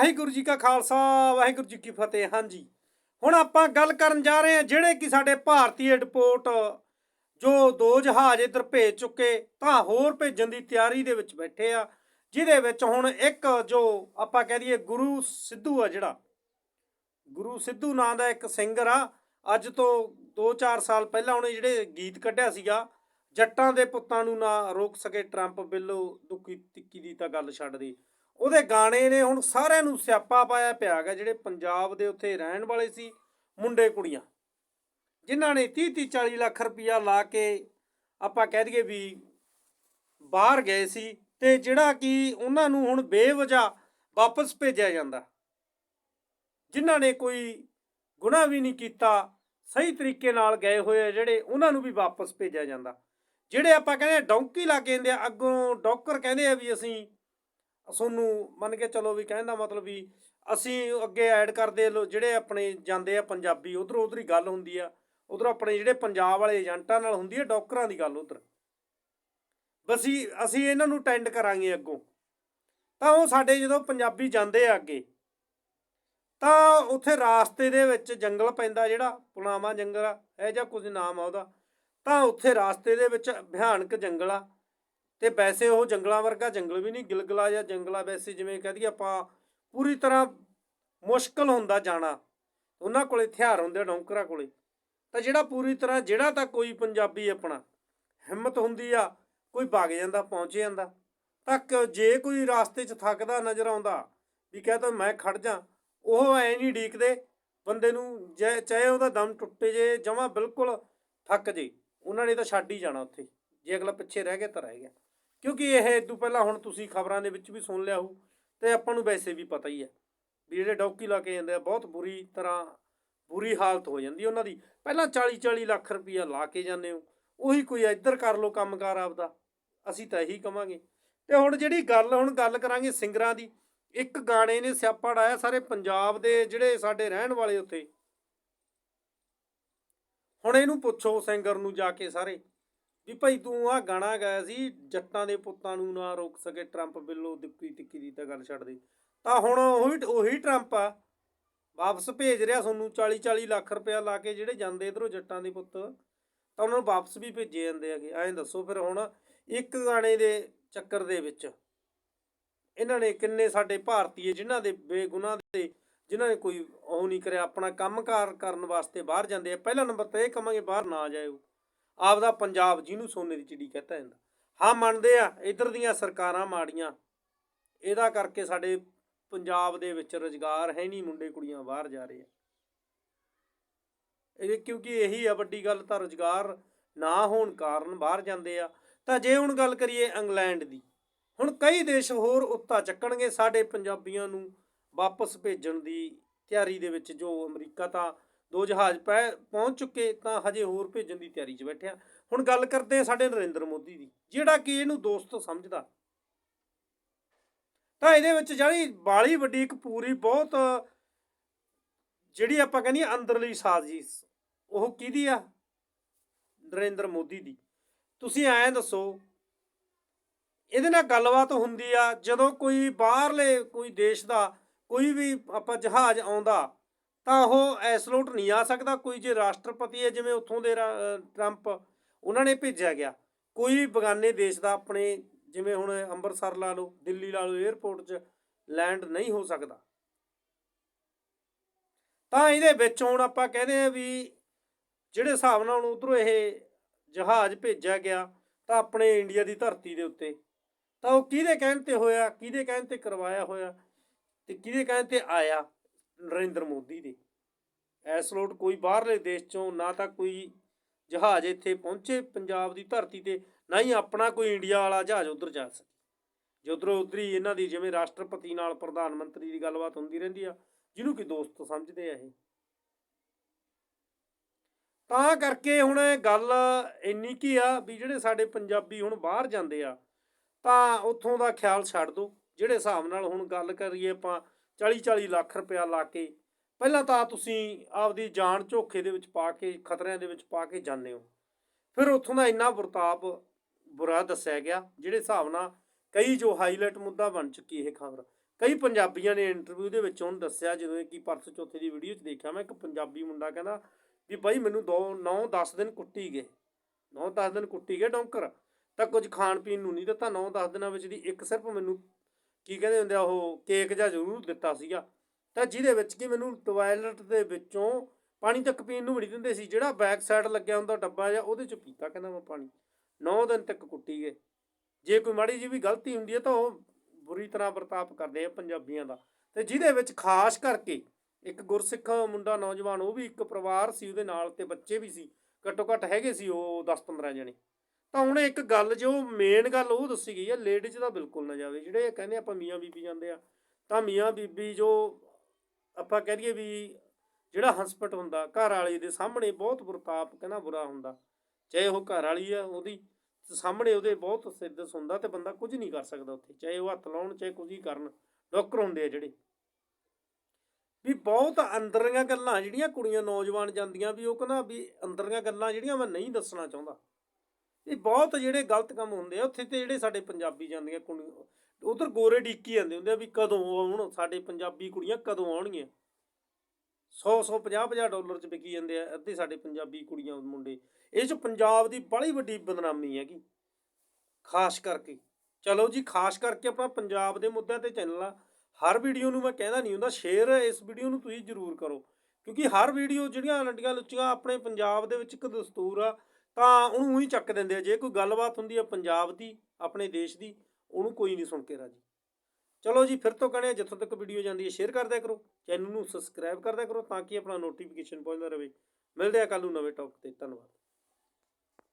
ਵਾਹਿਗੁਰੂ ਜੀ ਕਾ ਖਾਲਸਾ, ਵਾਹਿਗੁਰੂ ਜੀ ਕੀ ਫਤਿਹ। ਹਾਂਜੀ, ਹੁਣ ਆਪਾਂ ਗੱਲ ਕਰਨ ਜਾ ਰਹੇ ਹਾਂ ਜਿਹੜੇ ਕਿ ਸਾਡੇ ਭਾਰਤੀ ਰਿਪੋਰਟ ਜੋ ਦੋ ਜਹਾਜ਼ ਇੱਧਰ ਭੇਜ ਚੁੱਕੇ, ਤਾਂ ਹੋਰ ਭੇਜਣ ਦੀ ਤਿਆਰੀ ਦੇ ਵਿੱਚ ਬੈਠੇ ਆ, ਜਿਹਦੇ ਵਿੱਚ ਹੁਣ ਇੱਕ ਜੋ ਆਪਾਂ ਕਹਿ ਦਈਏ ਗੁਰੂ ਸਿੱਧੂ ਆ ਜਿਹੜਾ, ਗੁਰੂ ਸਿੱਧੂ ਨਾਂ ਦਾ ਇੱਕ ਸਿੰਗਰ ਆ, ਅੱਜ ਤੋਂ 2-4 ਸਾਲ ਪਹਿਲਾਂ ਉਹਨੇ ਜਿਹੜੇ ਗੀਤ ਕੱਢਿਆ ਸੀਗਾ, ਜੱਟਾਂ ਦੇ ਪੁੱਤਾਂ ਨੂੰ ਨਾ ਰੋਕ ਸਕੇ ਟਰੰਪ ਬਿੱਲੋ ਦੁੱਕੀ ਤਿੱਕੀ ਦੀ ਤਾਂ ਗੱਲ ਛੱਡ ਦੇ। ਉਹਦੇ ਗਾਣੇ ਨੇ ਹੁਣ ਸਾਰਿਆਂ ਨੂੰ ਸਿਆਪਾ ਪਾਇਆ ਪਿਆ ਹੈਗਾ, ਜਿਹੜੇ ਪੰਜਾਬ ਦੇ ਉੱਥੇ ਰਹਿਣ ਵਾਲੇ ਸੀ, ਮੁੰਡੇ ਕੁੜੀਆਂ। ਜਿਨ੍ਹਾਂ ਨੇ 30 30 40 ਲੱਖ ਰੁਪਇਆ ਲਾ ਕੇ ਆਪਾਂ ਕਹਿ ਦਈਏ ਵੀ ਬਾਹਰ ਗਏ ਸੀ ਤੇ ਜਿਹੜਾ ਕਿ ਉਹਨਾਂ ਨੂੰ ਹੁਣ ਬੇਵਜ੍ਹਾ ਵਾਪਸ ਭੇਜਿਆ ਜਾਂਦਾ। ਜਿਨ੍ਹਾਂ ਨੇ ਕੋਈ ਗੁਨਾਹ ਵੀ ਨਹੀਂ ਕੀਤਾ, ਸਹੀ ਤਰੀਕੇ ਨਾਲ ਗਏ ਹੋਏ ਆ, ਜਿਹੜੇ ਉਹਨਾਂ ਨੂੰ ਵੀ ਵਾਪਸ ਭੇਜਿਆ ਜਾਂਦਾ। ਜਿਹੜੇ ਆਪਾਂ ਕਹਿੰਦੇ ਡੌਂਕੀ ਲਾ ਕੇ ਜਾਂਦੇ ਆ, ਅੱਗੋਂ ਡੌਕਰ ਕਹਿੰਦੇ ਆ ਵੀ ਅਸੀਂ ਤੁਹਾਨੂੰ ਮੰਨ ਕੇ ਚਲੋ ਵੀ ਕਹਿਣ ਦਾ ਮਤਲਬ ਵੀ ਅਸੀਂ ਅੱਗੇ ਐਡ ਕਰਦੇ ਲੋ, ਜਿਹੜੇ ਆਪਣੇ ਜਾਂਦੇ ਆ ਪੰਜਾਬੀ, ਉਧਰੋਂ ਉਧਰ ਹੀ ਗੱਲ ਹੁੰਦੀ ਆ। ਉਧਰ ਆਪਣੇ ਜਿਹੜੇ ਪੰਜਾਬ ਵਾਲੇ ਏਜੰਟਾਂ ਨਾਲ ਹੁੰਦੀ ਆ, ਡਾਕਟਰਾਂ ਦੀ ਗੱਲ ਉਧਰ। ਬਸੀ ਅਸੀਂ ਇਹਨਾਂ ਨੂੰ ਟੈਂਡ ਕਰਾਂਗੇ ਅੱਗੋਂ। ਤਾਂ ਉਹ ਸਾਡੇ ਜਦੋਂ ਪੰਜਾਬੀ ਜਾਂਦੇ ਆ ਅੱਗੇ, ਤਾਂ ਉੱਥੇ ਰਾਸਤੇ ਦੇ ਵਿੱਚ ਜੰਗਲ ਪੈਂਦਾ ਜਿਹੜਾ ਪੁਨਾਮਾ ਜੰਗਲ ਆ, ਇਹ ਜਾਂ ਕੁਝ ਨਾਮ ਆ ਉਹਦਾ। ਤਾਂ ਉੱਥੇ ਰਾਸਤੇ ਦੇ ਵਿੱਚ ਭਿਆਨਕ ਜੰਗਲ ਆ। ਤੇ ਵੈਸੇ ਉਹ ਜੰਗਲਾਂ ਵਰਗਾ ਜੰਗਲ ਵੀ ਨਹੀਂ, ਗਿਲਗਲਾ ਜਾਂ ਜੰਗਲਾ ਵੈਸੇ ਜਿਵੇਂ ਕਹਦੀ ਆਪਾਂ, ਪੂਰੀ ਤਰ੍ਹਾਂ ਮੁਸ਼ਕਲ ਹੁੰਦਾ ਜਾਣਾ। ਉਹਨਾਂ ਕੋਲੇ ਹਥਿਆਰ ਹੁੰਦੇ ਡੌਂਕਰਾਂ ਕੋਲੇ। ਤਾਂ ਜਿਹੜਾ ਪੂਰੀ ਤਰ੍ਹਾਂ, ਜਿਹੜਾ ਤਾਂ ਕੋਈ ਪੰਜਾਬੀ ਆਪਣਾ ਹਿੰਮਤ ਹੁੰਦੀ ਆ, ਕੋਈ ਭੱਗ ਜਾਂਦਾ, ਪਹੁੰਚ ਜਾਂਦਾ। ਤਾਂ ਕ- ਜੇ ਕੋਈ ਰਾਸਤੇ 'ਚ ਥੱਕਦਾ, ਨਜ਼ਰ ਆਉਂਦਾ, ਵੀ ਕਹਤਾ ਮੈਂ ਖੜ ਜਾ, ਉਹ ਐ ਨਹੀਂ ਢੀਕਦੇ ਬੰਦੇ ਨੂੰ ਜੇ ਚਾਹੇ ਉਹਦਾ ਦਮ ਟੁੱਟੇ ਜੇ, ਜਮਾ ਬਿਲਕੁਲ ਥੱਕ ਜੇ, ਉਹਨਾਂ ਨੇ ਤਾਂ ਛੱਡ ਹੀ ਜਾਣਾ ਉੱਥੇ। ਜੇ ਅਗਲਾ ਪਿੱਛੇ ਰਹਿ ਗਿਆ ਤਾਂ ਰਹਿ ਗਿਆ। ਕਿਉਂਕਿ ਇਹ ਤੋਂ ਪਹਿਲਾਂ ਹੁਣ ਤੁਸੀਂ ਖਬਰਾਂ ਦੇ ਵਿੱਚ ਵੀ ਸੁਣ ਲਿਆ ਹੋ ਤੇ ਆਪਾਂ ਨੂੰ ਵੈਸੇ ਵੀ ਪਤਾ ਹੀ ਹੈ ਵੀ ਜਿਹੜੇ ਡੌਕੀ ਲਾ ਕੇ ਜਾਂਦੇ ਆ, ਬਹੁਤ ਬੁਰੀ ਤਰ੍ਹਾਂ ਬੁਰੀ ਹਾਲਤ ਹੋ ਜਾਂਦੀ ਉਹਨਾਂ ਦੀ। ਪਹਿਲਾਂ 40 40 ਲੱਖ ਰੁਪਈਆ ਲਾ ਕੇ ਜਾਂਦੇ ਹੋ, ਉਹੀ ਕੋਈ ਇੱਧਰ ਕਰ ਲੋ ਕੰਮਕਾਰ ਆਪਦਾ, ਅਸੀਂ ਤਾਂ ਇਹੀ ਕਵਾਂਗੇ। ਤੇ ਹੁਣ ਜਿਹੜੀ ਗੱਲ, ਹੁਣ ਗੱਲ ਕਰਾਂਗੇ ਸਿੰਗਰਾਂ ਦੀ, ਇੱਕ ਗਾਣੇ ਨੇ ਸਿਆਪਾ ਡਾਇਆ ਸਾਰੇ ਪੰਜਾਬ ਦੇ ਜਿਹੜੇ ਸਾਡੇ ਰਹਿਣ ਵਾਲੇ ਉੱਥੇ। ਹੁਣ ਇਹਨੂੰ ਪੁੱਛੋ ਸਿੰਗਰ ਨੂੰ ਜਾ ਕੇ ਸਾਰੇ। ਵੀ ਭਾਈ ਤੂੰ ਆ ਗਾਣਾ ਗਾਇਆ ਸੀ, ਜੱਟਾਂ ਦੇ ਪੁੱਤਾਂ ਨੂੰ ਨਾ ਰੋਕ ਸਕੇ ਟਰੰਪ, ਬਿੱਲੋ ਦਿੱਕੀ ਤਿੱਕੀ ਦੀ ਤਾਂ ਗੱਲ ਛੱਡ ਦੇ। ਤਾਂ ਹੁਣ ਉਹੀ ਉਹੀ ਟਰੰਪ ਆ, ਵਾਪਸ ਭੇਜ ਰਿਹਾ ਤੁਹਾਨੂੰ 40 40 ਲੱਖ ਰੁਪਇਆ ਲਾ ਕੇ ਜਿਹੜੇ ਜਾਂਦੇ ਇਧਰੋਂ ਜੱਟਾਂ ਦੇ ਪੁੱਤ, ਤਾਂ ਉਹਨਾਂ ਨੂੰ ਵਾਪਸ ਵੀ ਭੇਜੇ ਜਾਂਦੇ ਹੈਗੇ। ਐਂ ਦੱਸੋ ਫਿਰ ਹੁਣ ਇੱਕ ਗਾਣੇ ਦੇ ਚੱਕਰ ਦੇ ਵਿੱਚ ਇਹਨਾਂ ਨੇ ਕਿੰਨੇ ਸਾਡੇ ਭਾਰਤੀਏ ਜਿਨ੍ਹਾਂ ਦੇ ਬੇਗੁਨਾਹ ਦੇ, ਜਿਨ੍ਹਾਂ ਨੇ ਕੋਈ ਉਹ ਨਹੀਂ ਕਰਿਆ, ਆਪਣਾ ਕੰਮਕਾਰ ਕਰਨ ਵਾਸਤੇ ਬਾਹਰ ਜਾਂਦੇ ਆ। ਪਹਿਲਾ ਨੰਬਰ ਤੇ ਇਹ ਕਹਾਂਗੇ ਬਾਹਰ ਨਾ ਜਾਇਓ। ਆਪਦਾ ਪੰਜਾਬ ਜਿਹਨੂੰ ਸੋਨੇ ਦੀ ਚਿੜੀ ਕਹਤਾ ਜਾਂਦਾ। ਹਾਂ, ਮੰਨਦੇ ਆ, ਇਧਰ ਦੀਆਂ ਸਰਕਾਰਾਂ ਮਾੜੀਆਂ, ਇਹਦਾ ਕਰਕੇ ਸਾਡੇ ਪੰਜਾਬ ਦੇ ਵਿੱਚ ਰੁਜ਼ਗਾਰ ਹੈ ਨਹੀਂ, ਮੁੰਡੇ ਕੁੜੀਆਂ ਬਾਹਰ ਜਾ ਰਹੇ ਆ ਇਹ ਕਿਉਂਕਿ ਇਹੀ ਆ ਵੱਡੀ ਗੱਲ, ਤਾਂ ਰੁਜ਼ਗਾਰ ਨਾ ਹੋਣ ਕਾਰਨ ਬਾਹਰ ਜਾਂਦੇ ਆ। ਤਾਂ ਜੇ ਹੁਣ ਗੱਲ ਕਰੀਏ ਇੰਗਲੈਂਡ ਦੀ, ਹੁਣ ਕਈ ਦੇਸ਼ ਹੋਰ ਉੱਤਾ ਚੱਕਣਗੇ ਸਾਡੇ ਪੰਜਾਬੀਆਂ ਨੂੰ ਵਾਪਸ ਭੇਜਣ ਦੀ ਤਿਆਰੀ ਦੇ ਵਿੱਚ, ਜੋ ਅਮਰੀਕਾ ਤਾਂ ਦੋ ਜਹਾਜ਼ ਪੈ, ਪਹੁੰਚ ਚੁੱਕੇ ਤਾਂ ਹਜੇ ਹੋਰ ਭੇਜਣ ਦੀ ਤਿਆਰੀ 'ਚ ਬੈਠਿਆ ਹੁਣ ਗੱਲ ਕਰਦੇ ਆ ਸਾਡੇ ਨਰਿੰਦਰ ਮੋਦੀ ਦੀ, ਜਿਹੜਾ ਕਿ ਇਹਨੂੰ ਦੋਸਤ ਸਮਝਦਾ। ਤਾਂ ਇਹਦੇ ਵਿੱਚ ਜਿਹੜੀ ਬਾਲੀ ਵੱਡੀ ਇੱਕ ਪੂਰੀ ਬਹੁਤ ਜਿਹੜੀ ਆਪਾਂ ਕਹਿੰਦੇ ਅੰਦਰਲੀ ਸਾਜ਼ਿਸ਼, ਉਹ ਕਿਹਦੀ ਆ? ਨਰਿੰਦਰ ਮੋਦੀ ਦੀ। ਤੁਸੀਂ ਐਂ ਦੱਸੋ, ਇਹਦੇ ਨਾਲ ਗੱਲਬਾਤ ਹੁੰਦੀ ਆ ਜਦੋਂ ਕੋਈ ਬਾਹਰਲੇ ਕੋਈ ਦੇਸ਼ ਦਾ ਕੋਈ ਵੀ ਆਪਾਂ ਜਹਾਜ਼ ਆਉਂਦਾ ਤਾਂ ਉਹ ਐਸਲੋਟ ਨਹੀਂ ਆ ਸਕਦਾ। ਕੋਈ ਜੇ ਰਾਸ਼ਟਰਪਤੀ ਹੈ, ਜਿਵੇਂ ਉੱਥੋਂ ਦੇ ਟਰੰਪ, ਉਹਨਾਂ ਨੇ ਭੇਜਿਆ ਗਿਆ। ਕੋਈ ਵੀ ਬਗਾਨੇ ਦੇਸ਼ ਦਾ ਆਪਣੇ, ਜਿਵੇਂ ਹੁਣ ਅੰਮ੍ਰਿਤਸਰ ਲਾ ਲਓ, ਦਿੱਲੀ ਲਾ ਲਓ 에ਅਰਪੋਰਟ 'ਚ ਲੈਂਡ ਨਹੀਂ ਹੋ ਸਕਦਾ। ਤਾਂ ਇਹਦੇ ਵਿੱਚ ਹੁਣ ਆਪਾਂ ਕਹਿੰਦੇ ਆ ਵੀ ਜਿਹੜੇ ਹਿਸਾਬ ਨਾਲ ਹੁਣ ਉਧਰੋਂ ਇਹ ਜਹਾਜ਼ ਭੇਜਿਆ ਗਿਆ, ਤਾਂ ਆਪਣੇ ਇੰਡੀਆ ਦੀ ਧਰਤੀ ਦੇ ਉੱਤੇ। ਤਾਂ ਉਹ ਕਿਹਦੇ ਕਹਿਣ ਤੇ ਹੋਇਆ, ਕਿਹਦੇ ਕਹਿਣ ਤੇ ਕਰਵਾਇਆ ਹੋਇਆ, ਤੇ ਕਿਹਦੇ ਕਹਿਣ ਤੇ ਆਇਆ? ਨਰਿੰਦਰ ਮੋਦੀ ਦੇ। ਇਸ ਲੋਟ ਕੋਈ ਬਾਹਰਲੇ ਦੇਸ਼ ਚੋਂ ਨਾ ਤਾਂ ਕੋਈ ਜਹਾਜ਼ ਇੱਥੇ ਪਹੁੰਚੇ ਪੰਜਾਬ ਦੀ ਧਰਤੀ ਤੇ, ਨਾ ਹੀ ਆਪਣਾ ਕੋਈ ਇੰਡੀਆ ਵਾਲਾ ਜਹਾਜ਼ ਉਧਰ ਜਾ ਸਕੇ। ਜੇ ਉਧਰੋਂ ਉਧਰੀ ਇਹਨਾਂ ਦੀ ਜਿਵੇਂ ਰਾਸ਼ਟਰਪਤੀ ਨਾਲ ਪ੍ਰਧਾਨ ਮੰਤਰੀ ਦੀ ਗੱਲਬਾਤ ਹੁੰਦੀ ਰਹਿੰਦੀ ਆ, ਜਿਹਨੂੰ ਕਿ ਦੋਸਤ ਸਮਝਦੇ ਆ ਇਹ। ਤਾਂ ਕਰਕੇ ਹੁਣ ਗੱਲ ਇੰਨੀ ਕੀ ਆ ਵੀ ਜਿਹੜੇ ਸਾਡੇ ਪੰਜਾਬੀ ਹੁਣ ਬਾਹਰ ਜਾਂਦੇ ਆ, ਤਾਂ ਉੱਥੋਂ ਦਾ ਖਿਆਲ ਛੱਡ ਦਿਓ ਜਿਹੜੇ ਹਿਸਾਬ ਨਾਲ ਹੁਣ ਗੱਲ ਕਰੀਏ ਆਪਾਂ 40 40 ਲੱਖ ਰੁਪਇਆ ਲਾ ਕੇ ਪਹਿਲਾਂ ਤਾਂ ਤੁਸੀਂ ਆਪਦੀ ਜਾਨ ਝੋਖੇ ਦੇ ਵਿੱਚ ਪਾ ਕੇ, ਖਤਰਿਆਂ ਦੇ ਵਿੱਚ ਪਾ ਕੇ ਜਾਂਦੇ ਹੋ। ਫਿਰ ਉੱਥੋਂ ਦਾ ਇੰਨਾ ਵਰਤਾਪ ਬੁਰਾ ਦੱਸਿਆ ਗਿਆ, ਜਿਹੜੇ ਹਿਸਾਬ ਨਾਲ ਕਈ ਜੋ ਹਾਈਲਾਈਟ ਮੁੱਦਾ ਬਣ ਚੁੱਕੀ ਇਹ ਖਬਰ। ਕਈ ਪੰਜਾਬੀਆਂ ਨੇ ਇੰਟਰਵਿਊ ਦੇ ਵਿੱਚ ਉਹਨੂੰ ਦੱਸਿਆ, ਜਦੋਂ ਕਿ ਪਰਸ ਚੌਥੇ ਦੀ ਵੀਡੀਓ 'ਚ ਦੇਖਿਆ, ਮੈਂ ਇੱਕ ਪੰਜਾਬੀ ਮੁੰਡਾ ਕਹਿੰਦਾ ਵੀ ਬਾਈ ਮੈਨੂੰ ਦੋ 9 10 ਦਿਨ ਕੁੱਟੀ ਗਏ। 9 10 ਦਿਨ ਕੁੱਟੀ ਗਏ, ਡੌਂਕਰ। ਤਾਂ ਕੁਝ ਖਾਣ ਪੀਣ ਨੂੰ ਨਹੀਂ ਦਿੱਤਾ 9 10 ਦਿਨਾਂ ਵਿੱਚ ਦੀ ਇੱਕ ਸਿਰਫ ਮੈਨੂੰ ਕੀ ਕਹਿੰਦੇ ਹੁੰਦੇ ਆ, ਉਹ ਕੇਕ ਜਿਹਾ ਜ਼ਰੂਰ ਦਿੱਤਾ ਸੀਗਾ। ਤਾਂ ਜਿਹਦੇ ਵਿੱਚ ਕਿ ਮੈਨੂੰ ਟਾਇਲਟ ਦੇ ਵਿੱਚੋਂ ਪਾਣੀ ਤੱਕ ਪੀਣ ਨੂੰ ਵੀ ਨਹੀਂ ਦਿੰਦੇ ਸੀ। ਜਿਹੜਾ ਬੈਕ ਸਾਈਡ ਲੱਗਿਆ ਹੁੰਦਾ ਡੱਬਾ ਜਿਹਾ, ਉਹਦੇ ਚ ਪੀਤਾ ਕਹਿੰਦਾ ਮੈਂ ਪਾਣੀ। 9 ਦਿਨ ਤੱਕ ਕੁੱਟੀ ਗਏ। ਜੇ ਕੋਈ ਮਾੜੀ ਜਿਹੀ ਵੀ ਗਲਤੀ ਹੁੰਦੀ ਹੈ ਤਾਂ ਉਹ ਬੁਰੀ ਤਰ੍ਹਾਂ ਵਰਤਾਪ ਕਰਦੇ ਆ ਪੰਜਾਬੀਆਂ ਦਾ। ਤੇ ਜਿਹਦੇ ਵਿੱਚ ਖਾਸ ਕਰਕੇ ਇੱਕ ਗੁਰਸਿੱਖ ਮੁੰਡਾ ਨੌਜਵਾਨ, ਉਹ ਵੀ ਇੱਕ ਪਰਿਵਾਰ ਸੀ, ਉਹਦੇ ਨਾਲ ਤੇ ਬੱਚੇ ਵੀ ਸੀ। ਘੱਟੋ ਘੱਟ ਹੈਗੇ ਸੀ ਉਹ 10-15 ਜਣੇ। ਤਾਂ ਹੁਣ ਇੱਕ ਗੱਲ ਜੋ ਮੇਨ ਗੱਲ ਉਹ ਦੱਸੀ ਗਈ ਹੈ ਲੇਡੀਜ਼ ਦਾ ਬਿਲਕੁਲ ਨਾ ਜਾਵੇ। ਜਿਹੜੇ ਕਹਿੰਦੇ ਆਪਾਂ ਮੀਆਂ ਬੀਬੀ ਜਾਂਦੇ ਆ, ਤਾਂ ਮੀਆਂ ਬੀਬੀ ਜੋ ਆਪਾਂ ਕਹਿ ਦਈਏ ਵੀ ਜਿਹੜਾ ਹਸਪਟ ਹੁੰਦਾ ਘਰ ਵਾਲੇ ਦੇ ਸਾਹਮਣੇ ਬਹੁਤ ਵਰਤਾਪ ਕਹਿੰਦਾ ਬੁਰਾ ਹੁੰਦਾ। ਚਾਹੇ ਉਹ ਘਰ ਵਾਲੀ ਆ ਉਹਦੀ, ਸਾਹਮਣੇ ਉਹਦੇ ਬਹੁਤ ਸਿੱਧਸ ਹੁੰਦਾ ਤੇ ਬੰਦਾ ਕੁਝ ਨਹੀਂ ਕਰ ਸਕਦਾ ਉੱਥੇ, ਚਾਹੇ ਉਹ ਹੱਥ ਲਾਉਣ, ਚਾਹੇ ਕੁਝ ਹੀ ਕਰਨ। ਡਾਕਟਰ ਹੁੰਦੇ ਆ ਜਿਹੜੇ। ਵੀ ਬਹੁਤ ਅੰਦਰੀਆਂ ਗੱਲਾਂ, ਜਿਹੜੀਆਂ ਕੁੜੀਆਂ, ਨੌਜਵਾਨ ਜਾਂਦੀਆਂ ਵੀ ਉਹ ਕਹਿੰਦਾ ਵੀ ਅੰਦਰੀਆਂ ਗੱਲਾਂ ਜਿਹੜੀਆਂ ਮੈਂ ਨਹੀਂ ਦੱਸਣਾ ਚਾਹੁੰਦਾ। ਇਹ ਬਹੁਤ ਜਿਹੜੇ ਗਲਤ ਕੰਮ ਹੁੰਦੇ ਆ, ਉੱਥੇ ਤੇ ਜਿਹੜੇ ਸਾਡੇ ਪੰਜਾਬੀ ਜਾਂਦੀਆਂ ਕੁੜੀਆਂ ਉਧਰ ਗੋਰੇ ਡੀਕੀ ਜਾਂਦੇ ਹੁੰਦੇ ਆ ਵੀ ਕਦੋਂ ਆਉਣ, ਸਾਡੇ ਪੰਜਾਬੀ ਕੁੜੀਆਂ ਕਦੋਂ ਆਉਣਗੀਆਂ? 100 100 50 50 ਡਾਲਰ ਚ ਵਿਕੀ ਜਾਂਦੇ ਆ, ਅੱਧੇ ਸਾਡੇ ਪੰਜਾਬੀ ਕੁੜੀਆਂ, ਮੁੰਡੇ। ਇਹ ਚ ਪੰਜਾਬ ਦੀ ਬੜੀ ਵੱਡੀ ਬਦਨਾਮੀ ਹੈਗੀ, ਖਾਸ ਕਰਕੇ। ਚਲੋ ਜੀ, ਖਾਸ ਕਰਕੇ ਆਪਣਾ ਪੰਜਾਬ ਦੇ ਮੁੱਦਿਆਂ ਤੇ ਚੈਨਲ ਆ। ਹਰ ਵੀਡੀਓ ਨੂੰ ਮੈਂ ਕਹਿੰਦਾ ਨਹੀਂ ਹੁੰਦਾ ਸ਼ੇਅਰ ਇਸ ਵੀਡੀਓ ਨੂੰ ਤੁਸੀਂ ਜ਼ਰੂਰ ਕਰੋ। ਕਿਉਂਕਿ ਹਰ ਵੀਡੀਓ ਜਿਹੜੀਆਂ ਲੰਡੀਆਂ ਲੁੱਚੀਆਂ ਆਪਣੇ ਪੰਜਾਬ ਦੇ ਵਿੱਚ ਇੱਕ ਦਸਤੂਰ ਆ ਤਾਂ ਉਹਨੂੰ ਹੀ ਚੱਕ ਦਿੰਦੇ ਆ। ਜੇ ਕੋਈ ਗੱਲਬਾਤ ਹੁੰਦੀ ਆ ਪੰਜਾਬ ਦੀ, ਆਪਣੇ ਦੇਸ਼ ਦੀ, ਉਹਨੂੰ ਕੋਈ ਨਹੀਂ ਸੁਣ ਕੇ ਰਾਜੀ। ਚਲੋ ਜੀ, ਫਿਰ ਤੋਂ ਕਹਿੰਦੇ ਜਿੱਥੋਂ ਤੱਕ ਵੀਡੀਓ ਜਾਂਦੀ ਹੈ ਸ਼ੇਅਰ ਕਰਦਿਆ ਕਰੋ। ਚੈਨਲ ਨੂੰ ਸਬਸਕ੍ਰਾਈਬ ਕਰਦਿਆ ਕਰੋ ਤਾਂ ਕਿ ਆਪਣਾ ਨੋਟੀਫਿਕੇਸ਼ਨ ਪਹੁੰਚਦਾ ਰਹੇ। ਮਿਲਦੇ ਆ ਕੱਲ ਨੂੰ ਨਵੇਂ ਟੌਪ ਤੇ। ਧੰਨਵਾਦ।